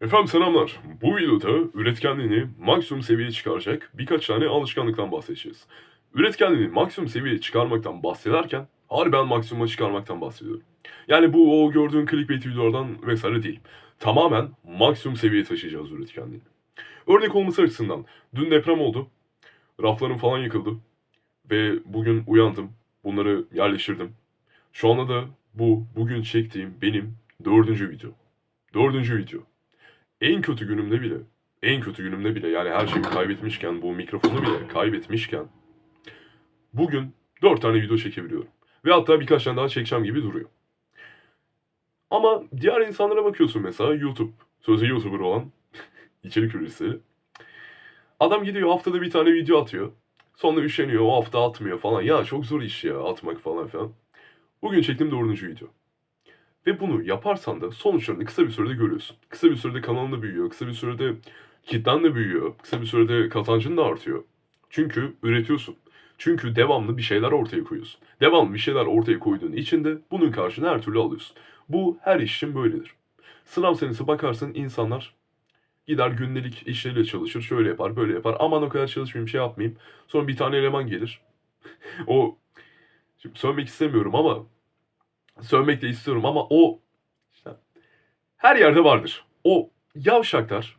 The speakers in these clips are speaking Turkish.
Efendim selamlar. Bu videoda üretkenliğini maksimum seviyeye çıkaracak birkaç tane alışkanlıktan bahsedeceğiz. Üretkenliğini maksimum seviyeye çıkarmaktan bahsederken harbiden maksimuma çıkarmaktan bahsediyorum. Yani bu o gördüğün clickbait videolardan vesaire değil. Tamamen maksimum seviyeye taşıyacağız üretkenliğini. Örnek olması açısından dün deprem oldu. Raflarım falan yıkıldı. Ve bugün uyandım. Bunları yerleştirdim. Şu anda da bu bugün çektiğim benim dördüncü video. Dördüncü video en kötü günümde bile, en kötü günümde bile yani her şeyi kaybetmişken, bu mikrofonu bile kaybetmişken bugün 4 tane video çekebiliyorum. Ve hatta birkaç tane daha çekeceğim gibi duruyor. Ama diğer insanlara bakıyorsun mesela YouTube, sözde YouTuber olan içerik üreticisi. Adam gidiyor haftada bir tane video atıyor. Sonra üşeniyor, o hafta atmıyor falan. Ya çok zor iş ya atmak falan filan. Bugün çektiğim dördüncü video. Ve bunu yaparsan da sonuçlarını kısa bir sürede görüyorsun. Kısa bir sürede kanalın da büyüyor, kısa bir sürede kitlen de büyüyor, kısa bir sürede kazancın da artıyor. Çünkü üretiyorsun. Çünkü devamlı bir şeyler ortaya koyuyorsun. Devamlı bir şeyler ortaya koyduğun için de bunun karşını her türlü alıyorsun. Bu her iş için böyledir. Sınav senesi bakarsın insanlar gider gündelik işleriyle çalışır, şöyle yapar, böyle yapar. Aman o kadar çalışmayayım, şey yapmayayım. Sonra bir tane eleman gelir. o şimdi söylemek istemiyorum ama sövmek de istiyorum ama o işte her yerde vardır. O yavşaklar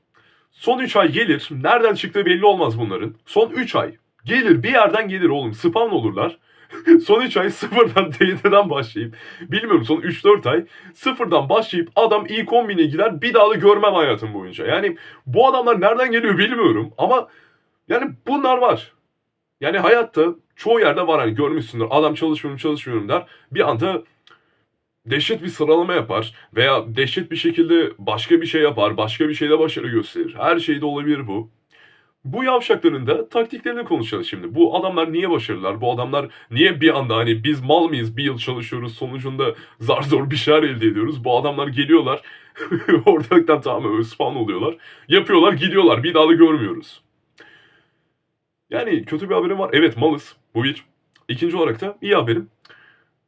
son 3 ay gelir. Nereden çıktığı belli olmaz bunların. Son 3 ay gelir bir yerden gelir oğlum. Spawn olurlar. son 3 ay sıfırdan TYT'den başlayıp bilmiyorum son 3-4 ay sıfırdan başlayıp adam ilk 10.000'e gider bir daha da görmem hayatım boyunca. Yani bu adamlar nereden geliyor bilmiyorum ama yani bunlar var. Yani hayatta çoğu yerde var hani görmüşsündür. Adam çalışmıyorum çalışmıyorum der. Bir anda dehşet bir sıralama yapar veya dehşet bir şekilde başka bir şey yapar, başka bir şeyde başarı gösterir. Her şeyde olabilir bu. Bu yavşakların da taktiklerini konuşacağız şimdi. Bu adamlar niye başarılılar? Bu adamlar niye bir anda hani biz mal mıyız bir yıl çalışıyoruz sonucunda zar zor bir şeyler elde ediyoruz. Bu adamlar geliyorlar ortalıktan tamamen spawn oluyorlar. Yapıyorlar gidiyorlar bir daha da görmüyoruz. Yani kötü bir haberim var. Evet malız. Bu bir. İkinci olarak da iyi haberim.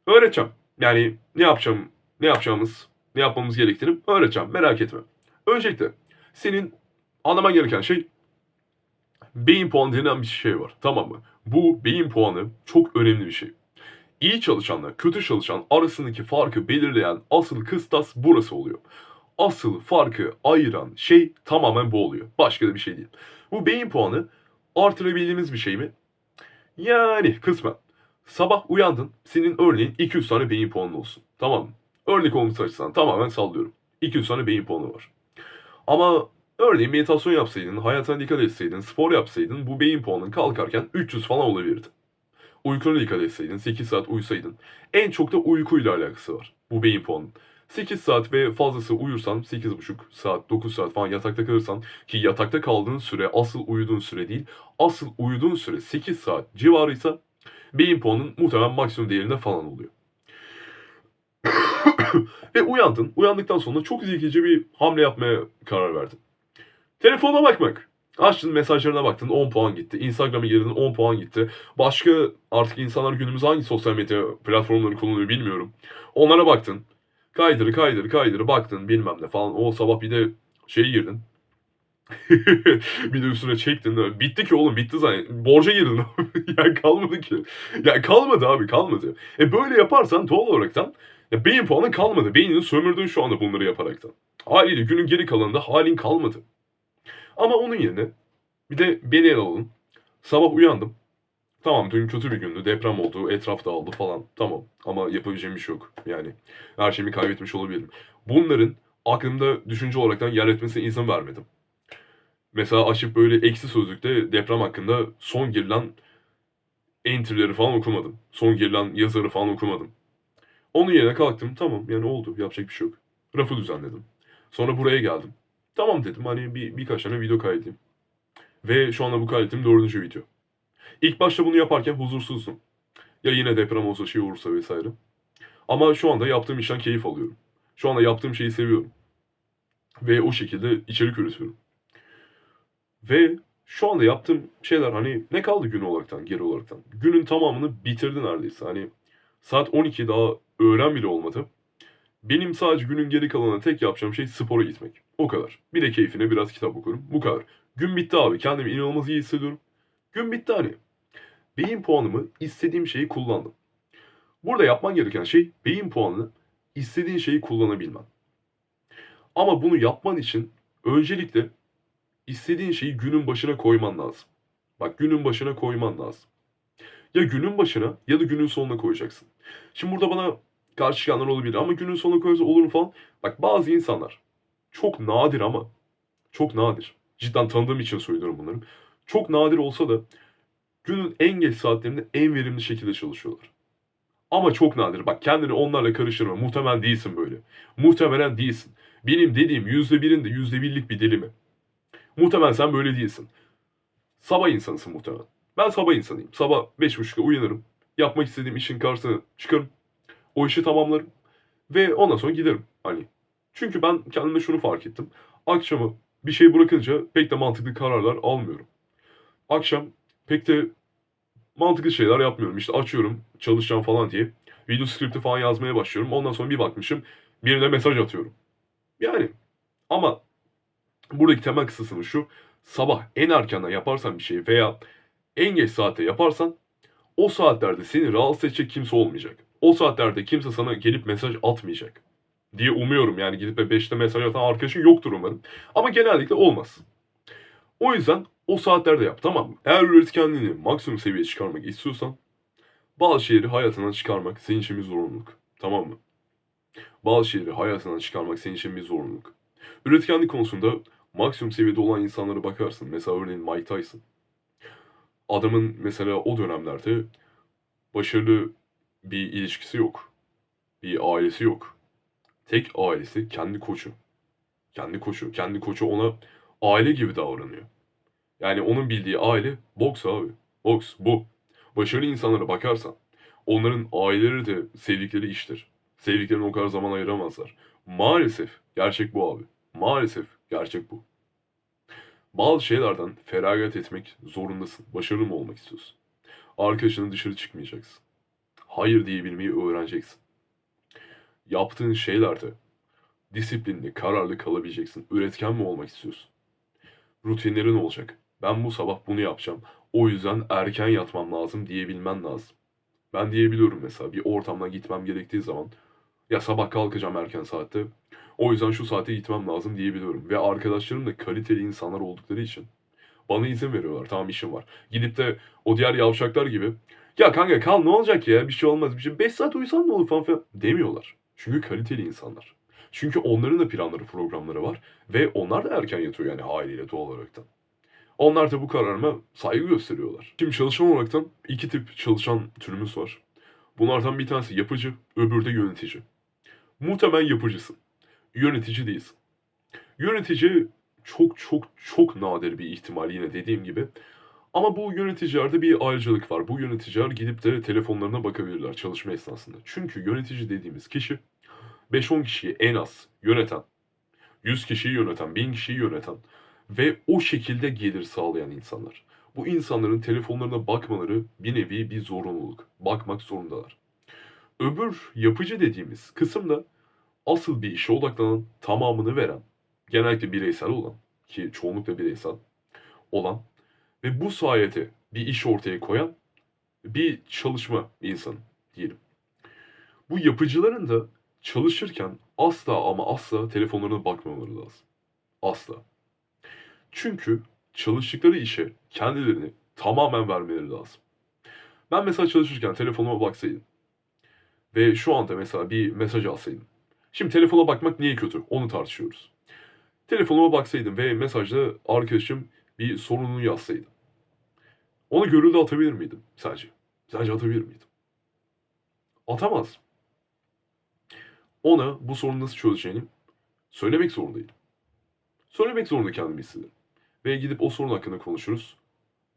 Öğreteceğim. Yani ne yapacağım, ne yapacağımız, ne yapmamız gerektiğini öğreteceğim. Merak etme. Öncelikle senin anlaman gereken şey beyin puanı denilen bir şey var. Tamam mı? Bu beyin puanı çok önemli bir şey. İyi çalışanla kötü çalışan arasındaki farkı belirleyen asıl kıstas burası oluyor. Asıl farkı ayıran şey tamamen bu oluyor. Başka da bir şey değil. Bu beyin puanı artırabildiğimiz bir şey mi? Yani kısmen. Sabah uyandın. Senin örneğin 200 tane beyin puanı olsun. Tamam mı? Örnek olması açısından tamamen sallıyorum. 200 tane beyin puanı var. Ama örneğin meditasyon yapsaydın, hayatına dikkat etseydin, spor yapsaydın bu beyin puanın kalkarken 300 falan olabilirdi. Uykuna dikkat etseydin, 8 saat uyusaydın. En çok da uykuyla alakası var bu beyin puanının. 8 saat ve fazlası uyursan 8,5 saat, 9 saat falan yatakta kalırsan ki yatakta kaldığın süre asıl uyuduğun süre değil, asıl uyuduğun süre 8 saat civarıysa beyin puanın muhtemelen maksimum değerinde falan oluyor. Ve uyandın. Uyandıktan sonra çok zekice bir hamle yapmaya karar verdin. Telefona bakmak. Açtın mesajlarına baktın 10 puan gitti. Instagram'a girdin 10 puan gitti. Başka artık insanlar günümüzde hangi sosyal medya platformlarını kullanıyor bilmiyorum. Onlara baktın. Kaydır kaydır kaydır baktın bilmem ne falan. O sabah bir de şey girdin. bir de üstüne çektin. Bitti ki oğlum bitti zaten. Borca girdin. ya kalmadı ki. Ya kalmadı abi kalmadı. E böyle yaparsan doğal olaraktan ya beyin puanın kalmadı. Beynini sömürdün şu anda bunları yaparaktan. Haliyle günün geri kalanında halin kalmadı. Ama onun yerine bir de beni ele alın. Sabah uyandım. Tamam dün kötü bir gündü. Deprem oldu. Etraf dağıldı falan. Tamam. Ama yapabileceğim bir şey yok. Yani her şeyimi kaybetmiş olabilirim. Bunların aklımda düşünce olaraktan yer etmesine izin vermedim. Mesela açıp böyle eksi sözlükte deprem hakkında son girilen entry'leri falan okumadım. Son girilen yazarı falan okumadım. Onun yerine kalktım. Tamam yani oldu. Yapacak bir şey yok. Rafı düzenledim. Sonra buraya geldim. Tamam dedim hani bir, birkaç tane video kaydedeyim. Ve şu anda bu kaydettiğim dördüncü video. İlk başta bunu yaparken huzursuzdum. Ya yine deprem olsa şey olursa vesaire. Ama şu anda yaptığım işten keyif alıyorum. Şu anda yaptığım şeyi seviyorum. Ve o şekilde içerik üretiyorum. Ve şu anda yaptığım şeyler hani ne kaldı gün olaraktan, geri olaraktan? Günün tamamını bitirdi neredeyse. Hani saat 12 daha öğlen bile olmadı. Benim sadece günün geri kalanında tek yapacağım şey spora gitmek. O kadar. Bir de keyfine biraz kitap okurum. Bu kadar. Gün bitti abi. Kendimi inanılmaz iyi hissediyorum. Gün bitti hani. Beyin puanımı istediğim şeyi kullandım. Burada yapman gereken şey beyin puanını istediğin şeyi kullanabilmen. Ama bunu yapman için öncelikle istediğin şeyi günün başına koyman lazım. Bak günün başına koyman lazım. Ya günün başına ya da günün sonuna koyacaksın. Şimdi burada bana karşı çıkanlar olabilir ama günün sonuna koyarsa olur mu falan. Bak bazı insanlar çok nadir ama çok nadir. Cidden tanıdığım için söylüyorum bunları. Çok nadir olsa da günün en geç saatlerinde en verimli şekilde çalışıyorlar. Ama çok nadir. Bak kendini onlarla karıştırma. Muhtemelen değilsin böyle. Muhtemelen değilsin. Benim dediğim yüzde birin de yüzde birlik bir dilimi. Muhtemelen sen böyle değilsin. Sabah insanısın muhtemelen. Ben sabah insanıyım. Sabah beş buçukta uyanırım. Yapmak istediğim işin karşısına çıkarım. O işi tamamlarım. Ve ondan sonra giderim. Hani. Çünkü ben kendime şunu fark ettim. Akşamı bir şey bırakınca pek de mantıklı kararlar almıyorum. Akşam pek de mantıklı şeyler yapmıyorum. İşte açıyorum çalışacağım falan diye. Video skripti falan yazmaya başlıyorum. Ondan sonra bir bakmışım birine mesaj atıyorum. Yani ama buradaki temel kısmı şu. Sabah en erkenden yaparsan bir şey veya en geç saatte yaparsan o saatlerde seni rahatsız edecek kimse olmayacak. O saatlerde kimse sana gelip mesaj atmayacak diye umuyorum. Yani gidip de 5'te mesaj atan arkadaşın yoktur umarım. Ama genellikle olmaz. O yüzden o saatlerde yap tamam mı? Eğer üretkenliğini maksimum seviyeye çıkarmak istiyorsan bazı şeyleri hayatından çıkarmak senin için bir zorunluluk. Tamam mı? Bazı şeyleri hayatından çıkarmak senin için bir zorunluluk. Üretkenlik konusunda maksimum seviyede olan insanlara bakarsın. Mesela örneğin Mike Tyson. Adamın mesela o dönemlerde başarılı bir ilişkisi yok. Bir ailesi yok. Tek ailesi kendi koçu. Kendi koçu. Kendi koçu ona aile gibi davranıyor. Yani onun bildiği aile boks abi. Boks bu. Başarılı insanlara bakarsan onların aileleri de sevdikleri iştir. Sevdiklerine o kadar zaman ayıramazlar. Maalesef gerçek bu abi. Maalesef gerçek bu. Bazı şeylerden feragat etmek zorundasın. Başarılı mı olmak istiyorsun? Arkadaşının dışarı çıkmayacaksın. Hayır diyebilmeyi öğreneceksin. Yaptığın şeylerde disiplinli, kararlı kalabileceksin. Üretken mi olmak istiyorsun? Rutinlerin olacak. Ben bu sabah bunu yapacağım. O yüzden erken yatmam lazım diyebilmen lazım. Ben diyebiliyorum mesela bir ortamdan gitmem gerektiği zaman ya sabah kalkacağım erken saatte. O yüzden şu saate gitmem lazım diyebiliyorum. Ve arkadaşlarım da kaliteli insanlar oldukları için bana izin veriyorlar. Tamam işim var. Gidip de o diğer yavşaklar gibi ya kanka kal ne olacak ya bir şey olmaz bir şey. 5 saat uyusan ne olur falan filan demiyorlar. Çünkü kaliteli insanlar. Çünkü onların da planları programları var. Ve onlar da erken yatıyor yani haliyle doğal olaraktan. Onlar da bu kararıma saygı gösteriyorlar. Şimdi çalışan olaraktan iki tip çalışan türümüz var. Bunlardan bir tanesi yapıcı, öbürü de yönetici. Muhtemelen yapıcısın. Yönetici değilsin. Yönetici çok çok çok nadir bir ihtimal yine dediğim gibi. Ama bu yöneticilerde bir ayrıcalık var. Bu yöneticiler gidip de telefonlarına bakabilirler çalışma esnasında. Çünkü yönetici dediğimiz kişi 5-10 kişiyi en az yöneten, 100 kişiyi yöneten, 1000 kişiyi yöneten ve o şekilde gelir sağlayan insanlar. Bu insanların telefonlarına bakmaları bir nevi bir zorunluluk. Bakmak zorundalar. Öbür yapıcı dediğimiz kısım da asıl bir işe odaklanan, tamamını veren, genellikle bireysel olan ki çoğunlukla bireysel olan ve bu sayede bir iş ortaya koyan bir çalışma insanı diyelim. Bu yapıcıların da çalışırken asla ama asla telefonlarına bakmamaları lazım. Asla. Çünkü çalıştıkları işe kendilerini tamamen vermeleri lazım. Ben mesela çalışırken telefonuma baksaydım ve şu anda mesela bir mesaj alsaydım. Şimdi telefona bakmak niye kötü? Onu tartışıyoruz. Telefonuma baksaydım ve mesajda arkadaşım bir sorununu yazsaydı. Onu görüldü atabilir miydim sadece? Sadece atabilir miydim? Atamaz. Ona bu sorunu nasıl çözeceğini söylemek zorundaydım. Söylemek zorunda kendimi hissederim. Ve gidip o sorun hakkında konuşuruz.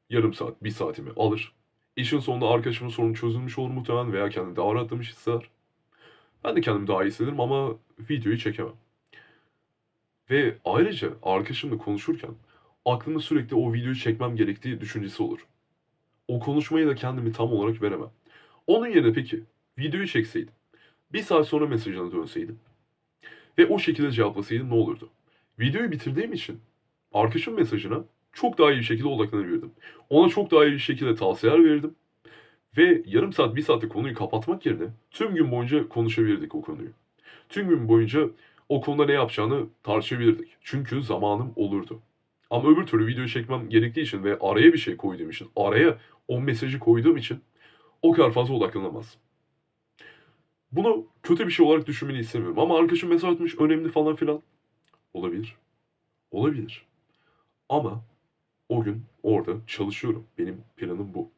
Yarım saat, bir saatimi alır. İşin sonunda arkadaşımın sorunu çözülmüş olur muhtemelen veya kendini daha rahatlamış hisseder. Ben de kendimi daha iyi hissederim ama videoyu çekemem. Ve ayrıca arkadaşımla konuşurken aklımda sürekli o videoyu çekmem gerektiği düşüncesi olur. O konuşmayı da kendimi tam olarak veremem. Onun yerine peki videoyu çekseydim, bir saat sonra mesajına dönseydim ve o şekilde cevaplasaydım ne olurdu? videoyu bitirdiğim için arkadaşım mesajına çok daha iyi bir şekilde odaklanabilirdim. Ona çok daha iyi bir şekilde tavsiyeler verirdim. Ve yarım saat, bir saatte konuyu kapatmak yerine tüm gün boyunca konuşabilirdik o konuyu. Tüm gün boyunca o konuda ne yapacağını tartışabilirdik. Çünkü zamanım olurdu. Ama öbür türlü video çekmem gerektiği için ve araya bir şey koyduğum için, araya o mesajı koyduğum için o kadar fazla odaklanamaz. Bunu kötü bir şey olarak düşünmeni istemiyorum. Ama arkadaşım mesaj atmış önemli falan filan. Olabilir. Olabilir. Ama o gün orada çalışıyorum. Benim planım bu.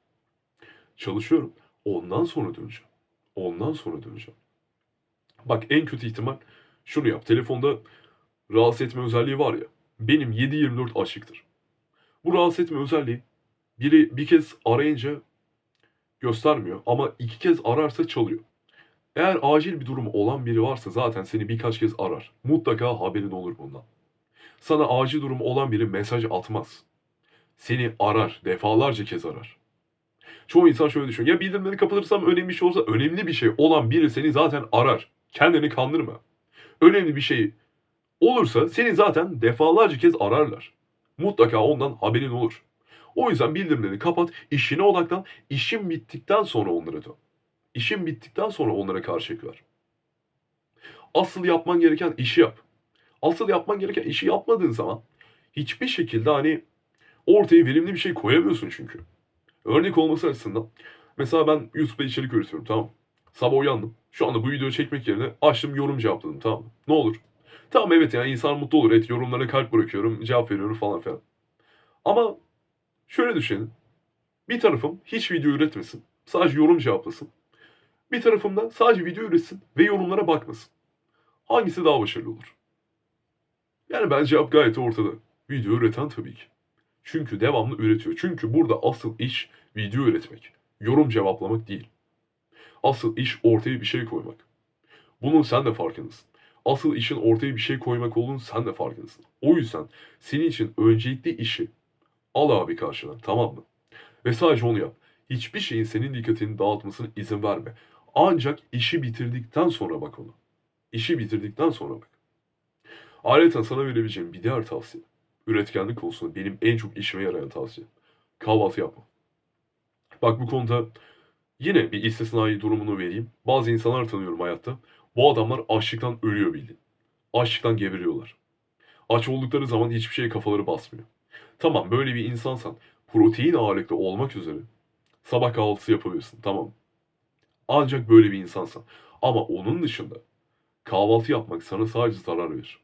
Çalışıyorum. Ondan sonra döneceğim. Ondan sonra döneceğim. Bak en kötü ihtimal şunu yap. Telefonda rahatsız etme özelliği var ya. Benim 7-24 açıktır. Bu rahatsız etme özelliği biri bir kez arayınca göstermiyor ama iki kez ararsa çalıyor. Eğer acil bir durumu olan biri varsa zaten seni birkaç kez arar. Mutlaka haberin olur bundan. Sana acil durumu olan biri mesaj atmaz. Seni arar, defalarca kez arar. Çoğu insan şöyle düşünüyor. Ya bildirimleri kapatırsam önemli bir şey olsa önemli bir şey olan biri seni zaten arar. Kendini kandırma. Önemli bir şey olursa seni zaten defalarca kez ararlar. Mutlaka ondan haberin olur. O yüzden bildirimleri kapat, işine odaklan, işin bittikten sonra onlara dön. İşin bittikten sonra onlara karşı ver. Asıl yapman gereken işi yap. Asıl yapman gereken işi yapmadığın zaman hiçbir şekilde hani ortaya verimli bir şey koyamıyorsun çünkü. Örnek olması açısından mesela ben YouTube'da içerik üretiyorum tamam? Sabah uyandım. Şu anda bu videoyu çekmek yerine açtım yorum cevapladım tamam? Ne olur? Tamam evet yani insan mutlu olur. Evet yorumlara kalp bırakıyorum, cevap veriyorum falan filan. Ama şöyle düşünün. Bir tarafım hiç video üretmesin. Sadece yorum cevaplasın. Bir tarafım da sadece video üretsin ve yorumlara bakmasın. Hangisi daha başarılı olur? Yani bence cevap gayet ortada. Video üreten tabii ki. Çünkü devamlı üretiyor. Çünkü burada asıl iş video üretmek. Yorum cevaplamak değil. Asıl iş ortaya bir şey koymak. Bunun sen de farkındasın. Asıl işin ortaya bir şey koymak olduğunu sen de farkındasın. O yüzden senin için öncelikli işi al abi karşına tamam mı? Ve sadece onu yap. Hiçbir şeyin senin dikkatini dağıtmasına izin verme. Ancak işi bitirdikten sonra bak ona. İşi bitirdikten sonra bak. Ayrıca sana verebileceğim bir diğer tavsiye. Üretkenlik konusunda benim en çok işime yarayan tavsiye. Kahvaltı yapma. Bak bu konuda yine bir istisnai durumunu vereyim. Bazı insanlar tanıyorum hayatta. Bu adamlar açlıktan ölüyor bildiğin. Açlıktan geberiyorlar. Aç oldukları zaman hiçbir şeye kafaları basmıyor. Tamam böyle bir insansan protein ağırlıklı olmak üzere sabah kahvaltısı yapabilirsin tamam. Ancak böyle bir insansan. Ama onun dışında kahvaltı yapmak sana sadece zarar verir.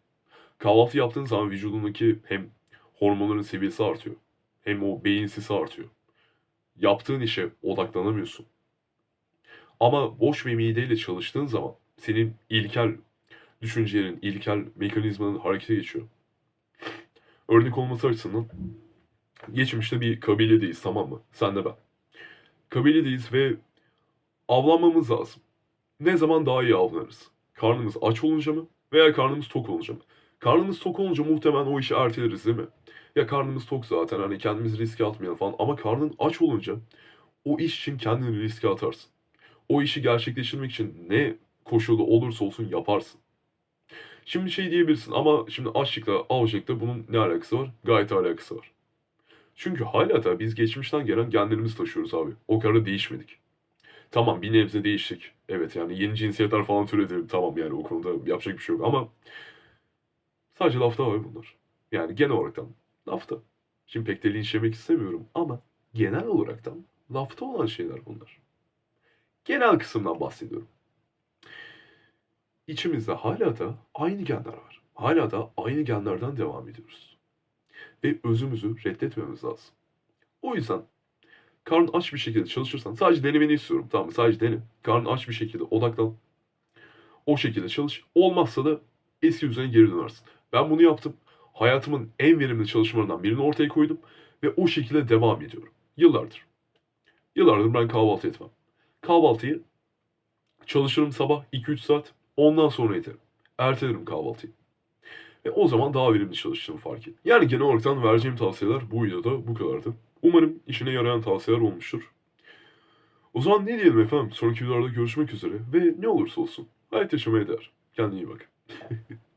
Kahvaltı yaptığın zaman vücudundaki hem hormonların seviyesi artıyor. Hem o beyin sisi artıyor. Yaptığın işe odaklanamıyorsun. Ama boş bir mideyle çalıştığın zaman senin ilkel düşüncelerin, ilkel mekanizmanın harekete geçiyor. Örnek olması açısından geçmişte bir kabiledeyiz tamam mı? Sen de ben. Kabiledeyiz ve avlanmamız lazım. Ne zaman daha iyi avlanırız? Karnımız aç olunca mı veya karnımız tok olunca mı? Karnımız tok olunca muhtemelen o işi erteleriz değil mi? Ya karnımız tok zaten hani kendimizi riske atmayalım falan ama karnın aç olunca o iş için kendini riske atarsın. O işi gerçekleştirmek için ne koşulu olursa olsun yaparsın. Şimdi şey diyebilirsin ama şimdi açlıkla avcılıkla bunun ne alakası var? Gayet alakası var. Çünkü hala da biz geçmişten gelen genlerimizi taşıyoruz abi. O kadar da değişmedik. Tamam bir nebze değiştik. Evet yani yeni cinsiyetler falan türedi. Tamam yani o konuda yapacak bir şey yok ama sadece lafta var bunlar. Yani genel olaraktan lafta. Şimdi pek de linçlemek istemiyorum ama genel olaraktan lafta olan şeyler bunlar. Genel kısımdan bahsediyorum. İçimizde hala da aynı genler var. Hala da aynı genlerden devam ediyoruz. Ve özümüzü reddetmemiz lazım. O yüzden karnın aç bir şekilde çalışırsan sadece denemeni istiyorum. Tamam? Sadece dene. Karnın aç bir şekilde odaklan. O şekilde çalış. Olmazsa da eski düzene geri dönersin. Ben bunu yaptım. Hayatımın en verimli çalışmalarından birini ortaya koydum. Ve o şekilde devam ediyorum. Yıllardır. Yıllardır ben kahvaltı etmem. Kahvaltıyı çalışırım sabah 2-3 saat. Ondan sonra yeterim. Ertelerim kahvaltıyı. Ve o zaman daha verimli çalıştığımı fark ettim. Yani genel olarak vereceğim tavsiyeler bu videoda bu kadardı. Umarım işine yarayan tavsiyeler olmuştur. O zaman ne diyelim efendim? Sonraki videolarda görüşmek üzere ve ne olursa olsun hayat yaşamaya değer. Kendine iyi bak.